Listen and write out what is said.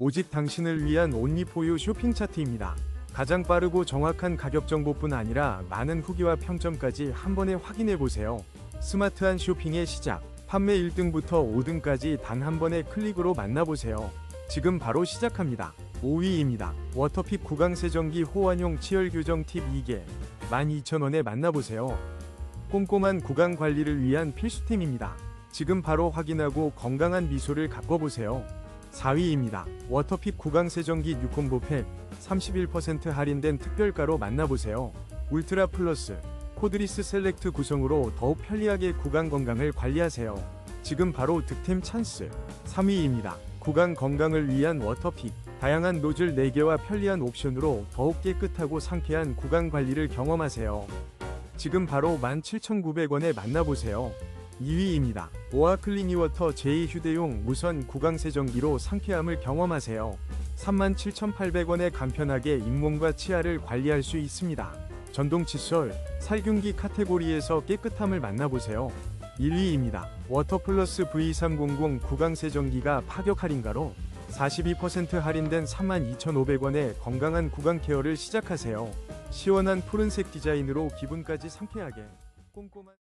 오직 당신을 위한 온리포유 쇼핑 차트입니다. 가장 빠르고 정확한 가격 정보뿐 아니라 많은 후기와 평점까지 한 번에 확인해 보세요. 스마트한 쇼핑의 시작. 판매 1등부터 5등까지 단 한 번의 클릭으로 만나보세요. 지금 바로 시작합니다. 5위입니다. 워터픽 구강 세정기 호환용 치열 교정 팁 2개. 12,000원에 만나보세요. 꼼꼼한 구강 관리를 위한 필수템입니다. 지금 바로 확인하고 건강한 미소를 가꿔보세요. 4위입니다. 워터픽 구강 세정기 6콤보 팩 31% 할인된 특별가로 만나보세요. 울트라 플러스 코드리스 셀렉트 구성으로 더욱 편리하게 구강 건강을 관리하세요. 지금 바로 득템 찬스. 3위입니다. 구강 건강을 위한 워터픽 다양한 노즐 4개와 편리한 옵션으로 더욱 깨끗하고 상쾌한 구강 관리를 경험하세요. 지금 바로 17,900원에 만나보세요. 2위입니다. 오아 클리니워터 제2 휴대용 무선 구강 세정기로 상쾌함을 경험하세요. 37,800원에 간편하게 잇몸과 치아를 관리할 수 있습니다. 전동 칫솔, 살균기 카테고리에서 깨끗함을 만나보세요. 1위입니다. 워터플러스 V300 구강 세정기가 파격 할인가로 42% 할인된 32,500원에 건강한 구강 케어를 시작하세요. 시원한 푸른색 디자인으로 기분까지 상쾌하게 꼼꼼한